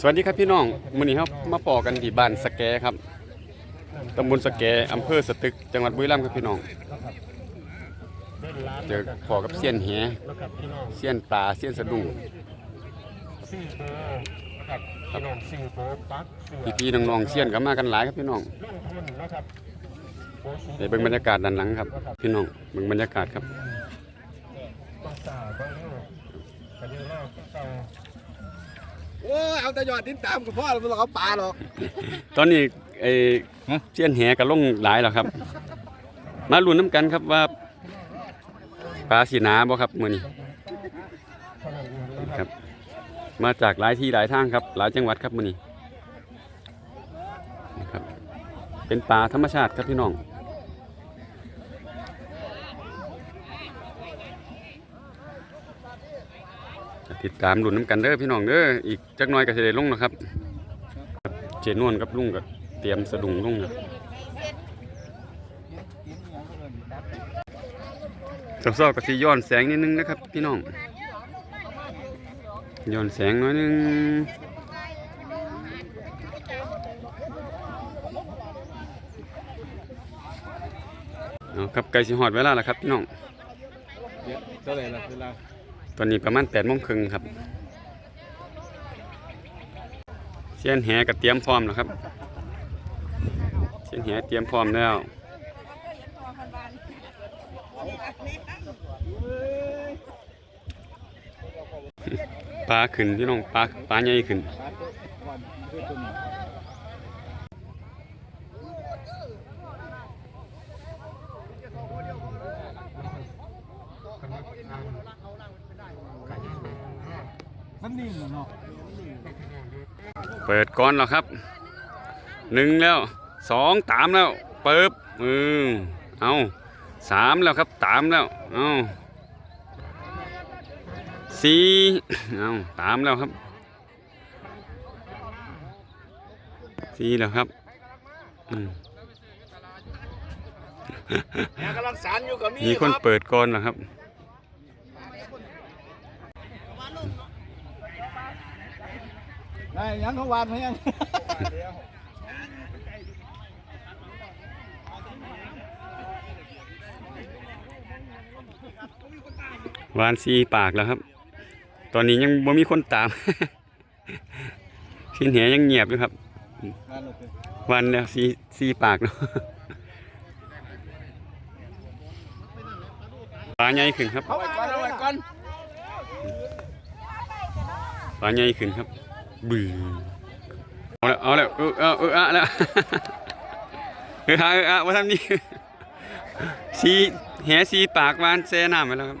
สวัสดีครับพี่น้องมื้อนี้ครับมาปอกันที่บ้านสแกครับตำบลสแกอำเภอสตึก จังหวัดบุรีรัมย์ครับพี่น้องเจอพอกับเสี้ยนแห่เสี้ยนปลาเสี้ยนสะดุ้งพี่พี่ๆน้องๆเสี้ยนก็มากันหลายครับพี่น้องเดี๋ยวเบิ่งบรรยากาศด้านหลังครับ พี่น้องเบิ่งบรรยากาศครับ โอ้ยเอาแต่ยอดติดตามกับพ่อเราไม่ต้องเอาปลาหรอกตอนนี้ไอ้เสี้ยนแหก็ลงหลายแล้วครับ มาลุ้นน้ำกันครับว่าปลาสีหนาบ่ครับมือนี้ครับ มาจากหลายที่หลายทางครับ หลายจังหวัดครับมือนี้นะครับเป็นปลาธรรมชาติครับพี่น้อง ติดตามลุ้นน้ำกันเด้อพี่น้องเด้ออีกจักน้อยก็จะได้ลงนะครับ เจนวนกับลุงก็เตรียมสะดุ้งลงนะเศร้าๆก็สิย้อนแสงนิดนึงนะครับ พี่น้องย้อนแสงน้อยนึงเอาครับไก่สิหอดเวลาแล้วครับพี่น้องเท่าไหร่ละเวลา ตอนนี้ประมาณแปดโมงครึ่งครับเสียนแหก็เตรียมพร้อมแล้วครับเสียนแหเตรียมพร้อมแล้วปลาขึ้นพี่น้องปลาปลาใหญ่ขึ้น มันนิ่ง เปิดก่อนแล้วครับหนึ่งแล้วสองตามแล้วเปิบมือเอาสามแล้วครับตามแล้วเอาสี่เอาตามแล้วครับสี่แล้วครับอืมมีคนเปิดก่อนแล้วครับ ได้ยังเขาวานไหมยังวานสีปากแล้วครับ ตอนนี้ยังบ่มีคนตาม ชิ้นแหยังเงียบอยู่ครับงานหลุดเลยวันเนี่ยสีสีปากเนาะปลาใหญ่ขึ้นครับเอาไว้ก่อนเอาไว้ก่อนปลาใหญ่ขึ้นครับ บื้อเอาแล้วเอาแล้วเออเอาเอออะแล้วเอออะเอออะว่าทำนี่สีแหสีปากวานแซ่น้ำไปแล้วครับ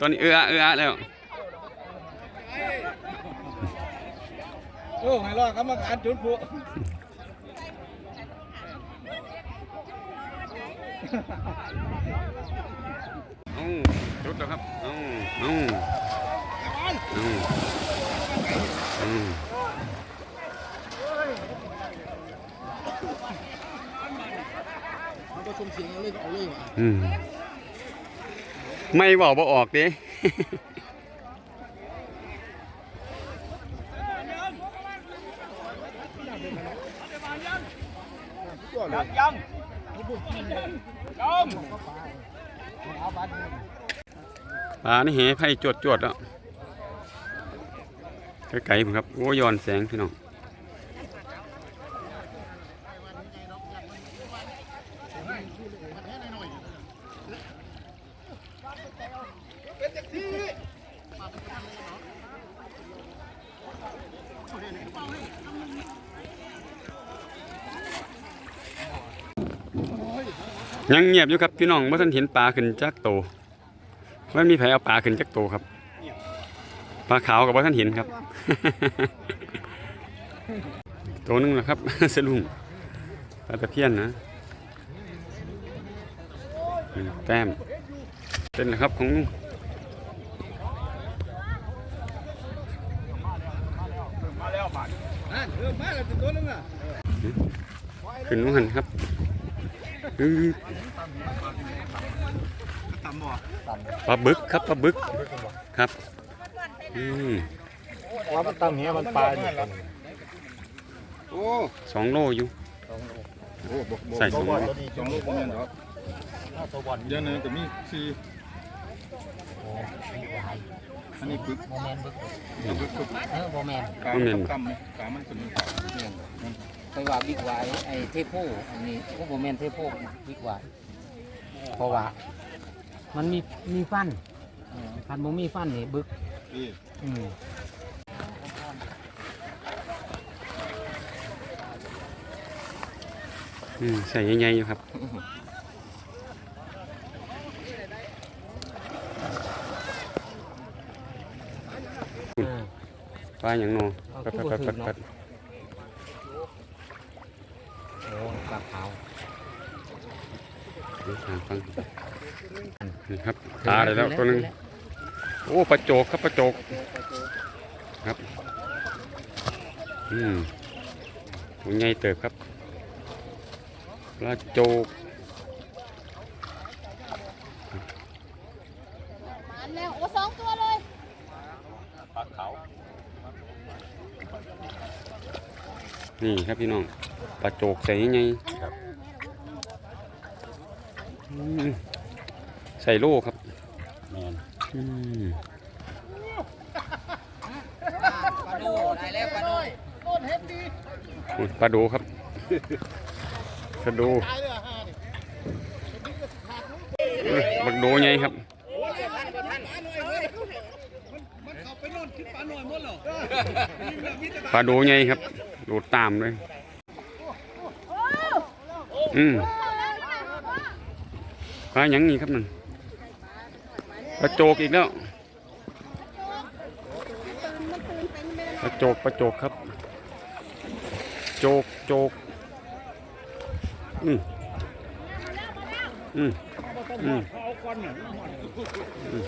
ตอนนี้เอออะเอออะแล้วโอ้ให้รอดกรรมการจุดพลุเอาจุดแล้วครับเอาเอาเอาเอามัน ก็สมเสียงเลยก็เอาเลยว่ะอืมไม่บอกบ่ออกเด้ยังยังยังปลานี่แหไผ่จวดจวดๆแล้ว ไกลๆผมครับ โอ้ย้อนแสงพี่น้องยังเงียบอยู่ครับพี่น้องเมื่อท่านเห็นปลาขึ้นจากโตว่มีไผเอาปลาขึ้นจากโตครับปลาขาวกับว่าท่านเห็นครับ ตัวนึงนะครับ สลุงปลาตะเพียนนะหนึ่งแต้มเป็นนะครับของลุงขึ้นนู้นหันครับปลาบึกครับปลาบึกครับ อืม ว่ามันตั้งเนี้ยมันปลาอยู่โอ้สองโลอยู่โหบอกบอกใส่ถุง บอกว่าสองลูกประมาณครับตัวบอลเดี๋ยวนึงก็มีสี่อันนี้ปึ๊กโมเมนต์บึกปึ๊กปึ๊กเออโมเมนต์กาคำไหมกามันเป็นไปว่าบิ๊กไวไอ้เทโพอันนี้ก็โมเมนต์เทโพบิ๊กไวเพราะว่า มันมีมีฟันพันโมมีฟันนี่บึก นี่อืม อืม ใส่ใหญ่ๆอยู่ครับอ่าปลาอย่างโนเอาปัดตู้ปัดบ่ปัดถึปัดงปัดเนาะโอ้ปลาขาวนี่ทางฟังนี่ครับ ตาเลยแล้วตัวหนึง โอ้ปลาโจกครับปลาโจก ครับ อืมตัวใหญ่เติบครับ ปลาโจกมาแล้วโอ้สองตัวเลยนี่ครับพี่น้องปลาโจกใส่ใหญ่อืมใส่โล่ครับอืมปลาดูได้แล้วปลาดูโอ้ยปลาดูครับ ปลาดูเอ้ยบักโดใหญ่ครับปลาโดใหญ่ครับ โดดตามเลยอืมปลาหยังนี่ครับนั่นปลาโจกอีกแล้วปลาโจกปลาโจกครับ โจกโจก อืมอืมอืมอืม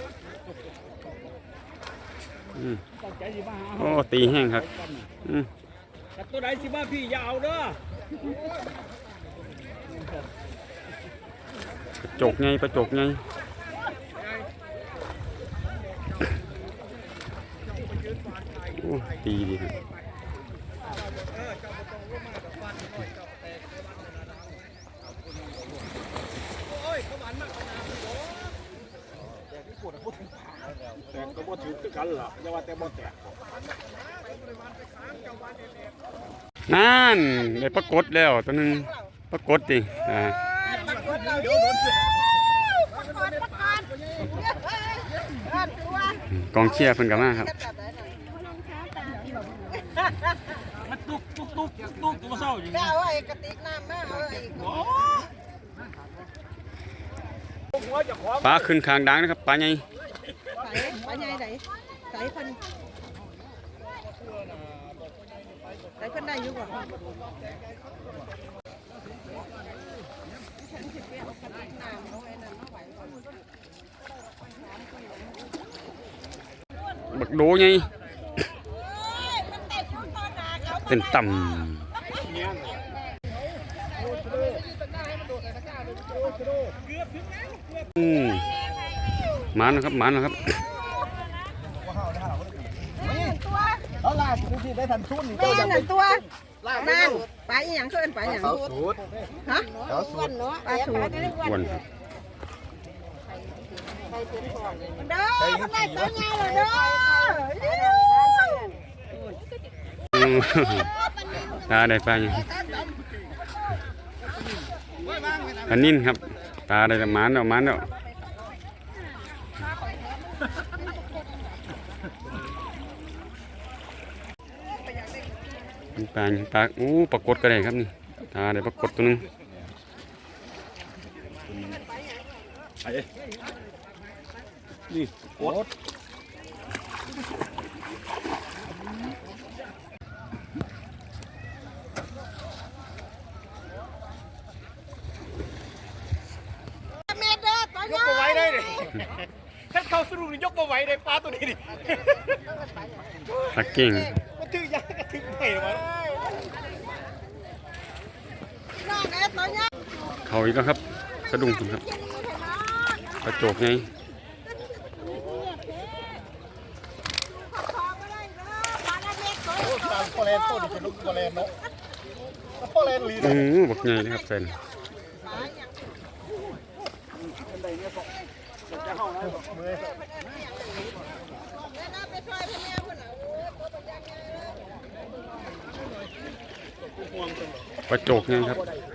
อืมโอ้ตีแห้งครับอืมตัวไหนสิบ้าพี่อยาวเด้อกระจกไงกระจกไงโอ้ตีดีครับ แต่ก็บ่ถือคือ กันล่ะอย่าว่าแต่บ่แตกนั่นได้ปรากฏแล้วตัวนึงปรากฏดิอ่าประกอบประกอบเอิ้นตัวกองเชียร์เพิ่นกลับมาครับมันตุกตุกตุกตุกตัวเศร้าอยู่เอาไอ้กระติกน้ำมาเอาไอ้หัวจะขอปลาขึ้นคางดังนะครับปลาใหญ่ปลาใหญ่ไหน ใส่เพิ่นใส่เพิ่นได้อยู่บ่บักโดใหญ่เป็นต่ำอืมหมาแล้วครับหมาแล้วครับ เขา ล่าสุดที่ได้ทันทุนนี่แม่นั่นตัวนั่นปลาอีหยังเพิ่นปลาอีหยัง เขาสูตรฮะ เขาสูตรปลาสูตรอ้วนครับเด้อมันได้ตัวใหญ่เลยเด้ออืม ตาได้ปลาอย่างปลานิ่นครับ ตาได้แต่หมานแล้วหมานแล้วเป็น ลาอย่างปลาอู้ปลากดก็ได้ครับนี่ตาได้ปลากดตัวหนึงนี่โอ๊ตเม็ดเด้อตัวยกใหญ่มาไว้ได้เลยถ้าเข้าสรุปนี่ยกมาไว้ได้ปลาตัวนี้ดิปลาเก่งมันถือยากกระถึงไปวะน้อง เอ้ตัวใหญ่เขาอีกแล้วครับสะดุ้งคุณครับกระโจกไงปลาเล็กตัวปลาโคเลนต้นเป็นลูกโคเลนเนาะพ่อแลนลีโอ้บักใหญ่เลยครับ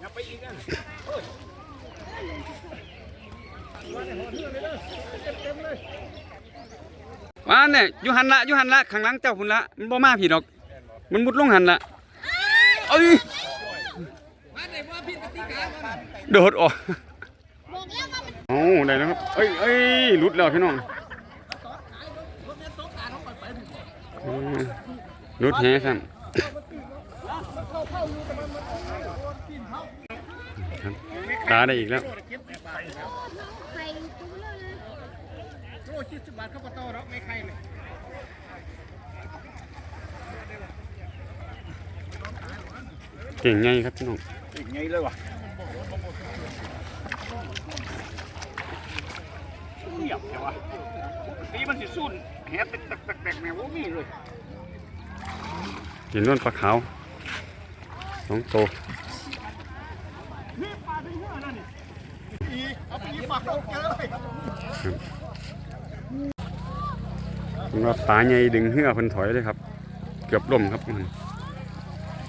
ใส่านะมือปลาโจกไงครับว่าเนี่ยยูหันละยูหันละข้างหลังเจ้าพุ่นละมันบ่มาพี่ดอก มันมุดลงหันละเอ้ยโดดออกโอ้ได้แล้วครับเอ้ยเอ้ยหลุดแล้วพี่น้องหลุดแฮซ้ำครับ ตาได้อีกแล้วโลคิดสิบบาทเข้ามาโตแล้วไม่ใครเลยเก่งไงครับพี่น้องไงเลยวะเงียบเลยวะนี่มันสิสุ่นแฮตแตกแตกแนวมีเลยเห็นล้วนปลาขาวสองโตว เอาไปยิงปากเราแกเลย ผม ว่าปลาใหญ่ดึงเหือเพิ่นถอยเลยครับ เกือบล่มครับ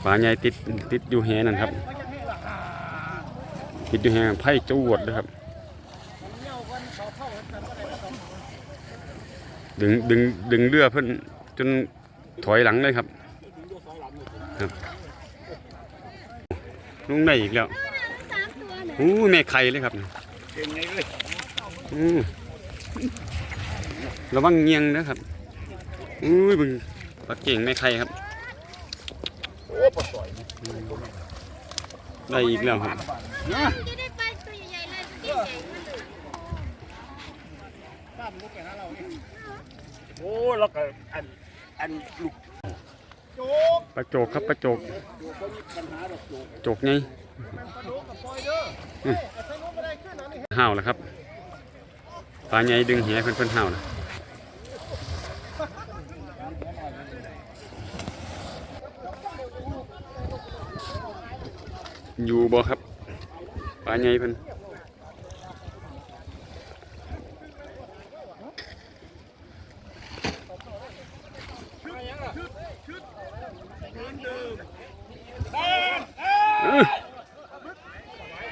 ปลาใหญ่ติดติดอยู่แหนั่นครับ ติดอยู่แหไผ่จวดเลยครับ ดึงดึงดึงเรือเพิ่นจนถอยหลังเลยครับครับลุงได้อีกแล้วอู้แม่ไข่เลยครับ เก่งไงเลยอู้ระวังเงียงนะครับอุ้ยบึงปลาเก่งแม่ไข่ครับโอ้ปลาสอยได้อีกแล้วครับจะได้ไปตัวใหญ่ๆเลยตัวใหญ่ๆมันเลยป้ามันลุกแกนะเราโอ้แล้วก็อันอันลูกโจ๊ก ปลาโจกครับปลาโจกโจกไงมันปลาโจ๊กกับปอยเด้อเฮ้ยเอาใส่ลงไปได้ขึ้นนะนี่ห่าวแล้วครับปลาใหญ่ดึงแหเพิ่นเพิ่อนห่าวนะอยู่บ่ครับปลาใหญ่เพิ่อ้ย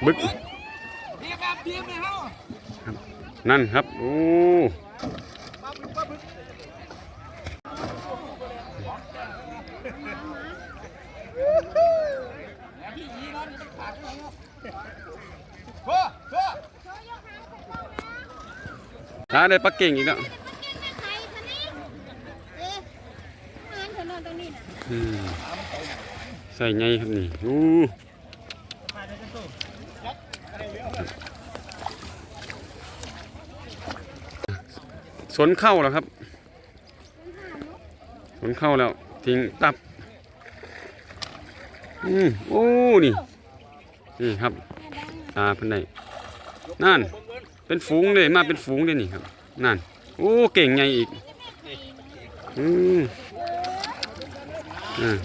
บึกนั่นครับ โอ้พ่อพ่อหาได้ปลาเก่งอีกแล้วใครคะนี่เอ๊ะงานเธอนอนตรงนี้นะอืมใส่ไงครับนี่ โอ้ สนเข้าแล้วครับ สนเข้าแล้ว ทิ้งตับ อืมโอ้ นี่ นี่ครับ ตาเพันไดนั่น เป็นฝูงเลย มาเป็นฝูงเลยนี่ครับ นั่น โอ้ เก่งไงอีก อืมอ่า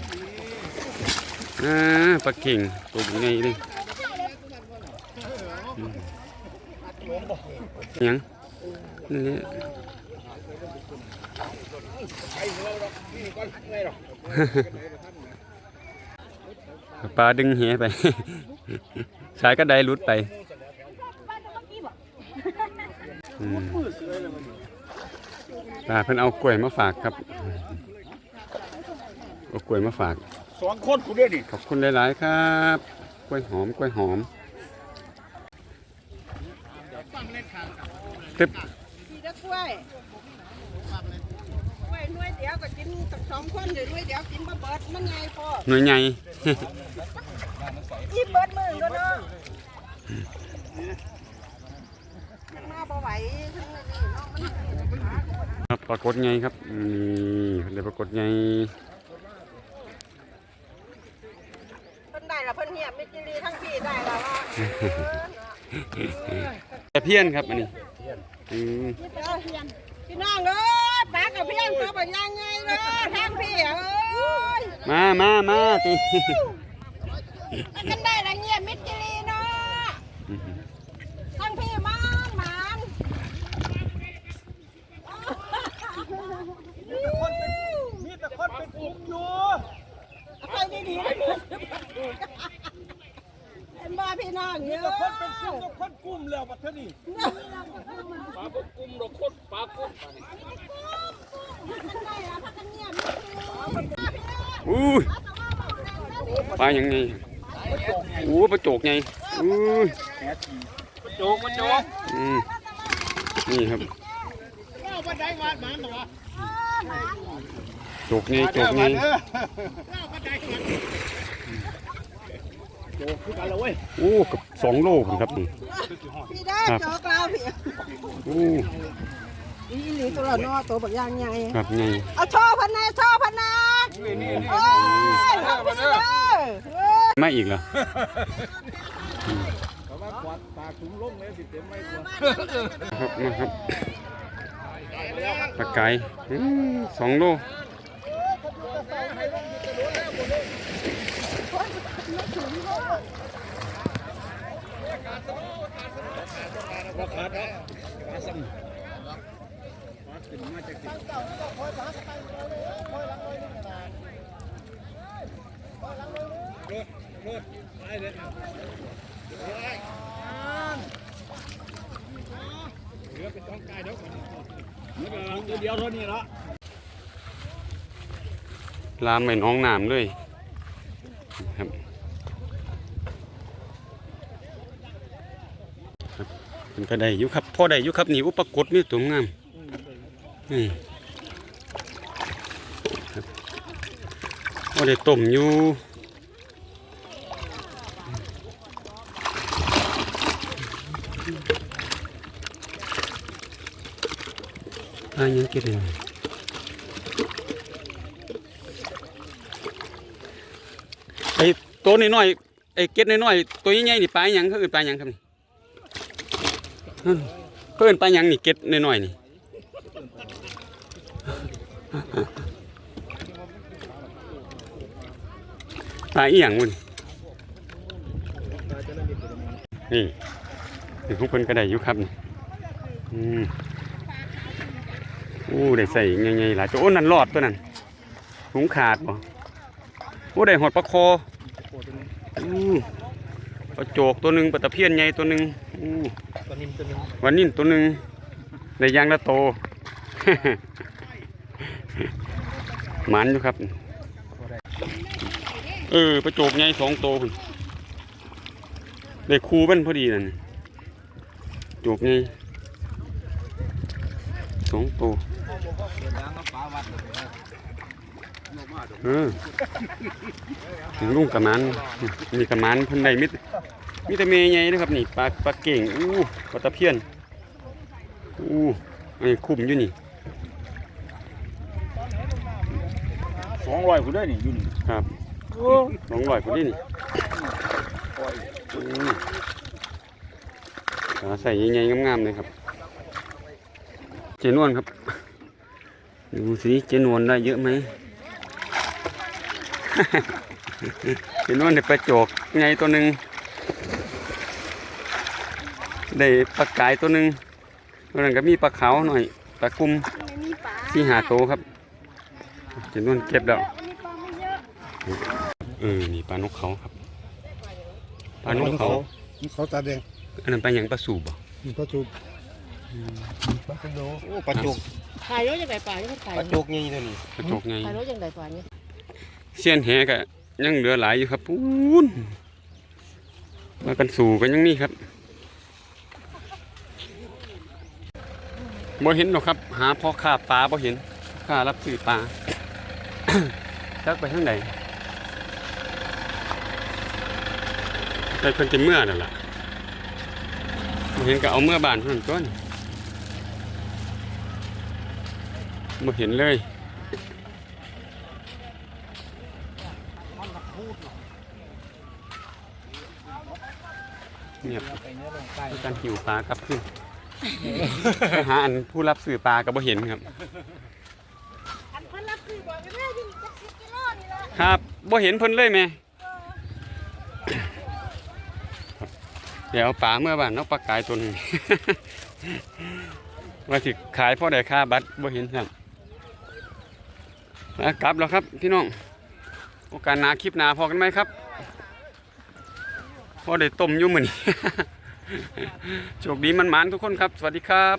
อ่าปลาเก่งตัวยังไงเลยอืม ยังนี่แหละปลาดึงแหไป สายก็ได้หลุดไปอืมปลาเพิ่นเอากล้วยมาฝากครับเอากล้วยมาฝากสองคนกูด้วยนี่ขอบคุณหลาย ๆ ครับกล้วยหอมกล้วยหอม ตึ๊บพี่จะกล้วยกล้วยหน่วยเดียวก็กินกับสองคนเดี๋ยวหน่วยเดียวกินบ่เบิดมันไงพ่อหน่วยใหญ่อีเบิดมือก็เนาะมาบ่ไหวทั้งนี้เนาะมันครับปรากฏไงครับนี่เพิ่นได้ปรากฏไงเพิ่นได้ละเพิ่นเหียบมิจิลีทั้งพี่ได้ละว่าเออเนาะแต่เพี้ยนครับอันนี้ อืมพี่น้องเอ้ยปลากับเพียงตัวแบบยังไงเด้อทางพี่เอ้ยมามามาตีมันกันได้ละเงียบมิตรจิรีเนาะทางพี่มันมันมีแต่คนเป็นกลุ่มอยู่ใครดีๆเห็ นบ่พี่น้องเยอะคนเป็นกลุ่มคนกลุ่มแล้วบัดเท่านี้อู้ยปลายังไงอู้ปลาโจกไงอู้ยโจกมันโจกอืมนี่ครับโจกไงโจกไงโจกคือกันแล้วเว้ย โอ้กับสองโลผมครับนี่พี่ได้จอกเราพี่โอ้อีหลีตัวละเนาะตัวแบบยังไงครับไงเอาโชว์พันนาโชว์พันนาโอ้ยทำพี่เด้อเอ้ยไม่อีกเหรอปากถุงล ลยสิเต็มไม่กลัวครับมาครับปลาไก่อืมสองโลเดียวเท่านี้ละลามไปน้องน้ำเลยครับครับมัน ก็ได้อยู่ครับพอได้อยู่ครับนี่อุปกรณ์มีตัวงามนี่ครับพอได้ต้มอยู่อ่ายังกินเลยไอ้ตัวน้อยๆไอ้เก็ดน้อยๆตัวใหญ่ๆนี่ปลาหยังเขาเอิ้นปลาหยังครับนี่ เขาเอิ้นปลาหยังนี่เก็ดน้อยๆนี่ปลาอีหยังมุ่นนี่นี่พวกเพิ่นก็ได้อยู่ครับนี่อืมโอ้ได้ใส่ใหญ่ๆหลายตัวโอ้นั่นรอดตัวนั้นหุงขาดบ่โอ้ได้หอดปลาคออู้ ปลาโจกตัวหนึ่งปลาตะเพียนใหญ่ตัวหนึ่งอู้ตัวนิ่มตัวนึงวันนี้ตัวหนึ่งได้ยางละโตหมันอยู่ครับเออปลาโจกใหญ่สองโตพุ่นได้คูเป็นพอดีนั่นโจกใหญ่สองโต เออถึงลุงกระมันมีกระมันเพันใดมิตรมีแต่เมย์ใหญ่นะครับนี่ปลาปลาเก่งอู้ปลาตะเพียนอู้อันนี้คุ้มอยู่นี่สองร้อยกูได้นี่อยู่นี่ครับสองร้อยพอดีนี่อืมปลาใส่ใหญ่ๆงามๆเลยครับ เจนวนครับ ดูสิเจนวนได้เยอะไหม เจนวนได้ปลาโจกไงตัวหนึ่งได้ปลากายตัวหนึ่งตัวนั้นก็มีปลาขาวหน่อยปลากุมมีปลาที่หาโตครับเจนวนเก็บแล้วมีปลาไม่เยอะเออนี่ปลานกเขาครับปลานกเขาเขาตาแดงอันนั้นปลาหยังปลาสูบบ่ปลาจูบปลากระโดโอ้ปลาโจกขายรถยังไงปลายังขายปลาโจกนี่ตัวนี้ปลาโจกไงขายรถยังไงปลาเนี่ย เสี้ยนแหก็ยังเหลือหลายอยู่ครับปูนมากันสู่กันยังนี่ครับบ่เห็นหรอกครับ หาพ่อค้าปลาบ่เห็นค้ารับซื้อปลาจักไปทางไหนแต่เพิ่นจะเมื่อนั่นล่ะบ่เห็นก็เอาเมื่อบานเท่นั้นบ่เห็นเลย เงียบไปเนื้อแล้วลงไปการหิวปลากลับขึ้นไปหาอันผู้รับสื่อปลาก็บ่เห็นครับ อันคนรับคือบอกกันได้ยิงจักสิบกิโลนี่ละครับบ่เห็นเพิ่นเลยแม่เดี๋ยวเอาปลาเมื่อบ้านเอาปลากายตัวหนึงว่าสิขายพ่อได้ค่าบัตรบ่เห็นครับแล้วกลับแล้วครับพี่น้อง โอกาสหนาคลิปหนาพอกันไหมครับพอได้ต้มอยู่มือนี้โชคดีมันหมานทุกคนครับ สวัสดีครับ